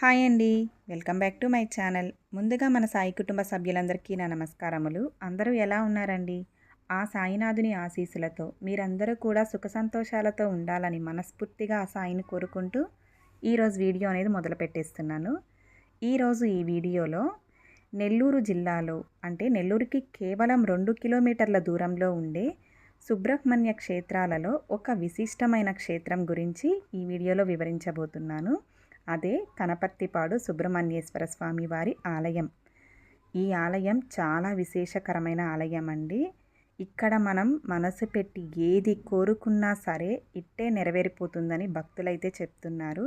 Hi అండి. Welcome back to my channel. ముందుగా మన సాయి కుటుంబ సభ్యులందరికీ నా నమస్కారములు. అందరూ ఎలా ఉన్నారండి? ఆ సాయినాథుని ఆశీస్సులతో మీరందరూ కూడా సుఖ సంతోషాలతో ఉండాలని మనస్ఫూర్తిగా ఆ సాయిని కోరుకుంటూ ఈరోజు వీడియో అనేది మొదలు పెట్టేస్తున్నాను. ఈరోజు ఈ వీడియోలో నెల్లూరు జిల్లాలో అంటే నెల్లూరుకి కేవలం రెండు కిలోమీటర్ల దూరంలో ఉండే సుబ్రహ్మణ్య క్షేత్రాలలో ఒక విశిష్టమైన క్షేత్రం గురించి ఈ వీడియోలో వివరించబోతున్నాను. అదే కనపర్తిపాడు సుబ్రహ్మణ్యేశ్వర స్వామి వారి ఆలయం. ఈ ఆలయం చాలా విశేషకరమైన ఆలయం అండి ఇక్కడ మనం మనసు పెట్టి ఏది కోరుకున్నా సరే ఇట్టే నెరవేరిపోతుందని భక్తులైతే చెప్తున్నారు.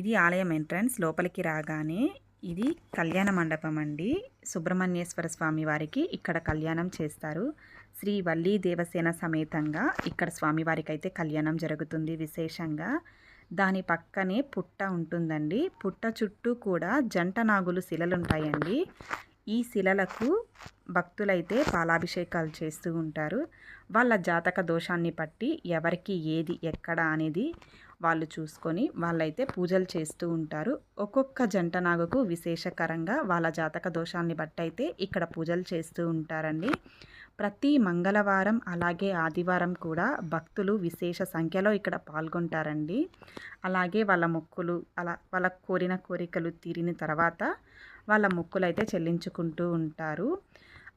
ఇది ఆలయం ఎంట్రన్స్ లోపలికి రాగానే ఇది కళ్యాణ మండపం అండి సుబ్రహ్మణ్యేశ్వర స్వామి వారికి ఇక్కడ కళ్యాణం చేస్తారు. శ్రీ వల్లీ దేవసేన సమేతంగా ఇక్కడ స్వామివారికి అయితే కళ్యాణం జరుగుతుంది విశేషంగా. దాని పక్కనే పుట్ట ఉంటుందండి. పుట్ట చుట్టూ కూడా జంట నాగులు శిలలు ఉంటాయండి ఈ శిలలకు భక్తులైతే పాలాభిషేకాలు చేస్తూ ఉంటారు. వాళ్ళ జాతక దోషాన్ని బట్టి ఎవరికి ఏది ఎక్కడ అనేది వాళ్ళు చూసుకొని వాళ్ళైతే పూజలు చేస్తూ ఉంటారు. ఒక్కొక్క జంట నాగుకు విశేషకరంగా వాళ్ళ జాతక దోషాన్ని బట్టి అయితే ఇక్కడ పూజలు చేస్తూ ఉంటారండి. ప్రతి మంగళవారం అలాగే ఆదివారం కూడా భక్తులు విశేష సంఖ్యలో ఇక్కడ పాల్గొంటారండి. అలాగే వాళ్ళ మొక్కులు అలా వాళ్ళ కోరిన కోరికలు తీరిన తర్వాత వాళ్ళ మొక్కులు అయితే చెల్లించుకుంటూ ఉంటారు.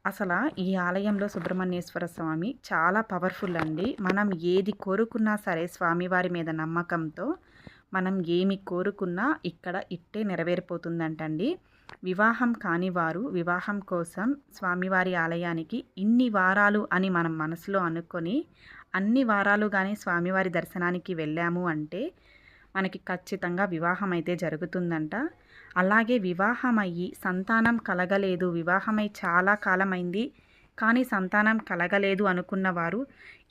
అసలు ఈ ఆలయంలో సుబ్రహ్మణ్యేశ్వర స్వామి చాలా పవర్ఫుల్ అండి. మనం ఏది కోరుకున్నా సరే స్వామివారి మీద నమ్మకంతో మనం ఏమి కోరుకున్నా ఇక్కడ ఇట్టే నెరవేరిపోతుందంటండి. వివాహం కాని వారు వివాహం కోసం స్వామివారి ఆలయానికి ఇన్ని వారాలు అని మనం మనసులో అనుకొని అన్ని వారాలు కానీ స్వామివారి దర్శనానికి వెళ్ళాము అంటే మనకి ఖచ్చితంగా వివాహం అయితే జరుగుతుందంట. అలాగే వివాహమయ్యి సంతానం కలగలేదు వివాహమై చాలా కాలమైంది కానీ సంతానం కలగలేదు అనుకున్న వారు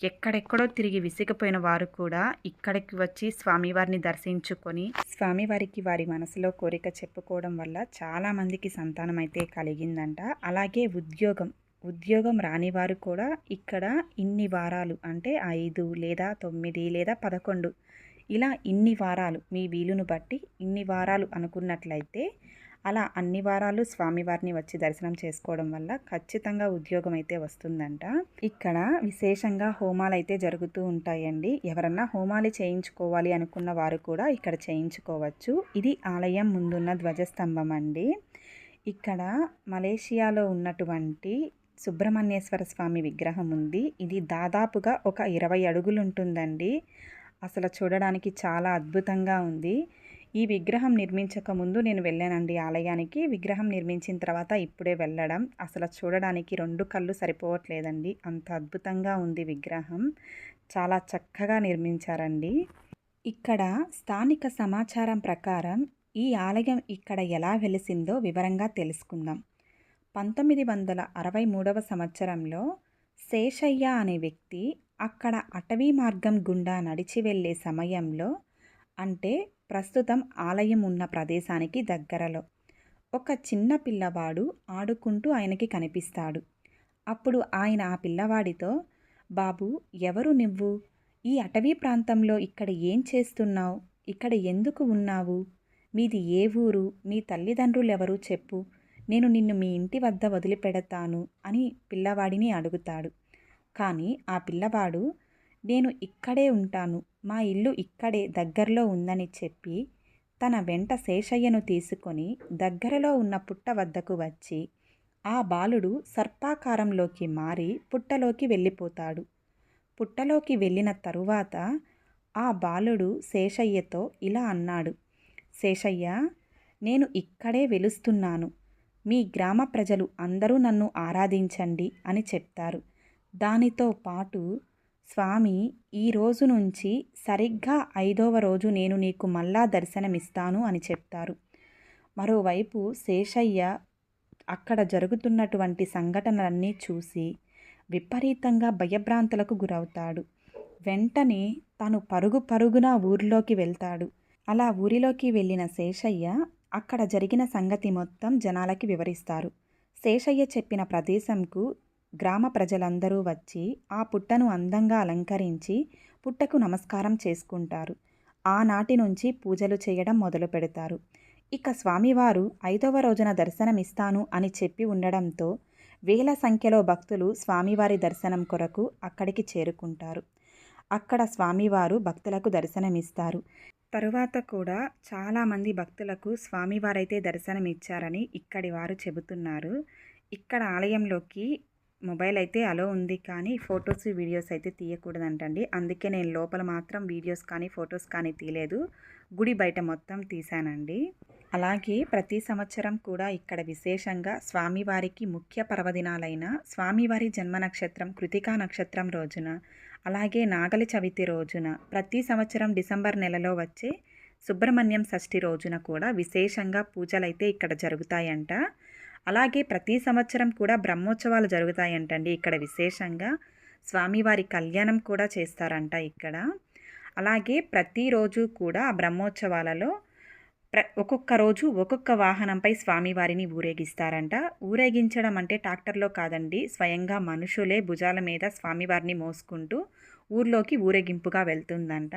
ఎక్కడెక్కడో తిరిగి విసిగిపోయిన వారు కూడా ఇక్కడికి వచ్చి స్వామివారిని దర్శించుకొని స్వామివారికి వారి మనసులో కోరిక చెప్పుకోవడం వల్ల చాలామందికి సంతానం అయితే కలిగిందంట. అలాగే ఉద్యోగం ఉద్యోగం రాని వారు కూడా ఇక్కడ ఇన్ని వారాలు అంటే ఐదు లేదా తొమ్మిది లేదా పదకొండు ఇలా ఇన్ని వారాలు మీ వీలును బట్టి ఇన్ని వారాలు అనుకున్నట్లయితే అలా అన్ని వారాలు స్వామివారిని వచ్చి దర్శనం చేసుకోవడం వల్ల ఖచ్చితంగా ఉద్యోగం అయితే వస్తుందంట. ఇక్కడ విశేషంగా హోమాలు అయితే జరుగుతూ ఉంటాయండి. ఎవరన్నా హోమాలు చేయించుకోవాలి అనుకున్న వారు కూడా ఇక్కడ చేయించుకోవచ్చు. ఇది ఆలయం ముందున్న ధ్వజస్తంభం అండి ఇక్కడ మలేషియాలో ఉన్నటువంటి సుబ్రహ్మణ్యేశ్వర స్వామి విగ్రహం ఉంది. ఇది దాదాపుగా ఒక ఇరవై అడుగులు ఉంటుందండి. అసలు చూడడానికి చాలా అద్భుతంగా ఉంది. ఈ విగ్రహం నిర్మించక ముందు నేను వెళ్ళానండి ఆలయానికి. విగ్రహం నిర్మించిన తర్వాత ఇప్పుడే వెళ్ళడం. అసలు చూడడానికి రెండు కళ్ళు సరిపోవట్లేదండి. అంత అద్భుతంగా ఉంది విగ్రహం. చాలా చక్కగా నిర్మించారండి. ఇక్కడ స్థానిక సమాచారం ప్రకారం ఈ ఆలయం ఇక్కడ ఎలా వెలిసిందో వివరంగా తెలుసుకుందాం. పంతొమ్మిది వందల అరవై మూడవ సంవత్సరంలో శేషయ్య అనే వ్యక్తి అక్కడ అటవీ మార్గం గుండా నడిచి వెళ్ళే సమయంలో అంటే ప్రస్తుతం ఆలయం ఉన్న ప్రదేశానికి దగ్గరలో. ఒక చిన్న పిల్లవాడు ఆడుకుంటూ ఆయనకి కనిపిస్తాడు. అప్పుడు ఆయన ఆ పిల్లవాడితో బాబు ఎవరు నువ్వు? ఈ అటవీ ప్రాంతంలో ఇక్కడ ఏం చేస్తున్నావు? ఇక్కడ ఎందుకు ఉన్నావు? మీది ఏ ఊరు? మీ తల్లిదండ్రులు ఎవరు చెప్పు. నేను నిన్ను మీ ఇంటి వద్ద వదిలిపెడతాను అని పిల్లవాడిని అడుగుతాడు. కానీ ఆ పిల్లవాడు నేను ఇక్కడే ఉంటాను. మా ఇల్లు ఇక్కడే దగ్గరలో ఉందని చెప్పి తన వెంట శేషయ్యను తీసుకొని దగ్గరలో ఉన్న పుట్ట వద్దకు వచ్చి ఆ బాలుడు సర్పాకారంలోకి మారి పుట్టలోకి వెళ్ళిపోతాడు. పుట్టలోకి వెళ్ళిన తరువాత ఆ బాలుడు శేషయ్యతో ఇలా అన్నాడు శేషయ్య నేను ఇక్కడే వెలుస్తున్నాను. మీ గ్రామ ప్రజలు అందరూ నన్ను ఆరాధించండి అని చెప్తారు. దానితో పాటు స్వామి ఈ రోజు నుంచి సరిగ్గా ఐదవ రోజు నేను నీకు మళ్ళా దర్శనమిస్తాను అని చెప్తారు. మరోవైపు శేషయ్య అక్కడ జరుగుతున్నటువంటి సంఘటనలన్నీ చూసి విపరీతంగా భయభ్రాంతులకు గురవుతాడు. వెంటనే తను పరుగు పరుగున ఊరిలోకి వెళ్తాడు. అలా ఊరిలోకి వెళ్ళిన శేషయ్య అక్కడ జరిగిన సంగతి మొత్తం జనాలకి వివరిస్తారు. శేషయ్య చెప్పిన ప్రదేశంకు గ్రామ ప్రజలందరూ వచ్చి ఆ పుట్టను అందంగా అలంకరించి పుట్టకు నమస్కారం చేసుకుంటారు. ఆనాటి నుంచి పూజలు చేయడం మొదలు పెడతారు. ఇక స్వామివారు ఐదవ రోజున దర్శనమిస్తాను అని చెప్పి ఉండడంతో వేల సంఖ్యలో భక్తులు స్వామివారి దర్శనం కొరకు అక్కడికి చేరుకుంటారు. అక్కడ స్వామివారు భక్తులకు దర్శనమిస్తారు. తరువాత కూడా చాలామంది భక్తులకు స్వామివారైతే దర్శనం ఇచ్చారని ఇక్కడి వారు చెబుతున్నారు. ఇక్కడ ఆలయంలోకి మొబైల్ అయితే అలో ఉంది కానీ ఫొటోస్ వీడియోస్ అయితే తీయకూడదంటండి. అందుకే నేను లోపల మాత్రం వీడియోస్ కానీ ఫొటోస్ కానీ తీయలేదు. గుడి బయట మొత్తం తీశానండి. అలాగే ప్రతి సంవత్సరం కూడా ఇక్కడ విశేషంగా స్వామివారికి ముఖ్య పర్వదినాలైన స్వామివారి జన్మ నక్షత్రం కృతికా నక్షత్రం రోజున అలాగే నాగలి చవితి రోజున ప్రతి సంవత్సరం డిసెంబర్ నెలలో వచ్చే సుబ్రహ్మణ్యం షష్ఠి రోజున కూడా విశేషంగా పూజలైతే ఇక్కడ జరుగుతాయంట. అలాగే ప్రతి సంవత్సరం కూడా బ్రహ్మోత్సవాలు జరుగుతాయంటండి. ఇక్కడ విశేషంగా స్వామివారి కళ్యాణం కూడా చేస్తారంట ఇక్కడ. అలాగే ప్రతిరోజు కూడా ఆ బ్రహ్మోత్సవాలలో ప్ర ఒక్కొక్క రోజు ఒక్కొక్క వాహనంపై స్వామివారిని ఊరేగిస్తారంట. ఊరేగించడం అంటే ట్రాక్టర్లో కాదండి స్వయంగా మనుషులే భుజాల మీద స్వామివారిని మోసుకుంటూ ఊర్లోకి ఊరేగింపుగా వెళ్తుందంట.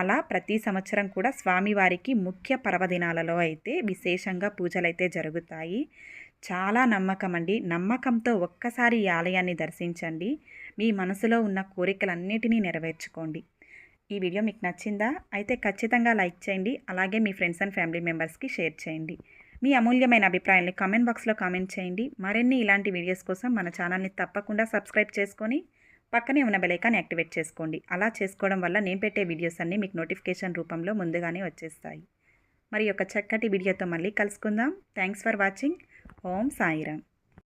అలా ప్రతి సంవత్సరం కూడా స్వామివారికి ముఖ్య పర్వదినాలలో అయితే విశేషంగా పూజలైతే జరుగుతాయి. చాలా నమ్మకం అండి నమ్మకంతో ఒక్కసారి ఈ ఆలయాన్ని దర్శించండి. మీ మనసులో ఉన్న కోరికలన్నిటినీ నెరవేర్చుకోండి. ఈ వీడియో మీకు నచ్చిందా? అయితే ఖచ్చితంగా లైక్ చేయండి. అలాగే మీ ఫ్రెండ్స్ అండ్ ఫ్యామిలీ మెంబర్స్కి షేర్ చేయండి. మీ అమూల్యమైన అభిప్రాయాన్ని కామెంట్ బాక్స్లో కామెంట్ చేయండి. మరిన్ని ఇలాంటి వీడియోస్ కోసం మన ఛానల్ని తప్పకుండా సబ్స్క్రైబ్ చేసుకొని పక్కనే ఉన్న బెలైకాన్ని యాక్టివేట్ చేసుకోండి. అలా చేసుకోవడం వల్ల నేను పెట్టే వీడియోస్ అన్నీ మీకు నోటిఫికేషన్ రూపంలో ముందుగానే వచ్చేస్తాయి. మరి ఒక చక్కటి వీడియోతో మళ్ళీ కలుసుకుందాం. Thanks for watching. Om Sairam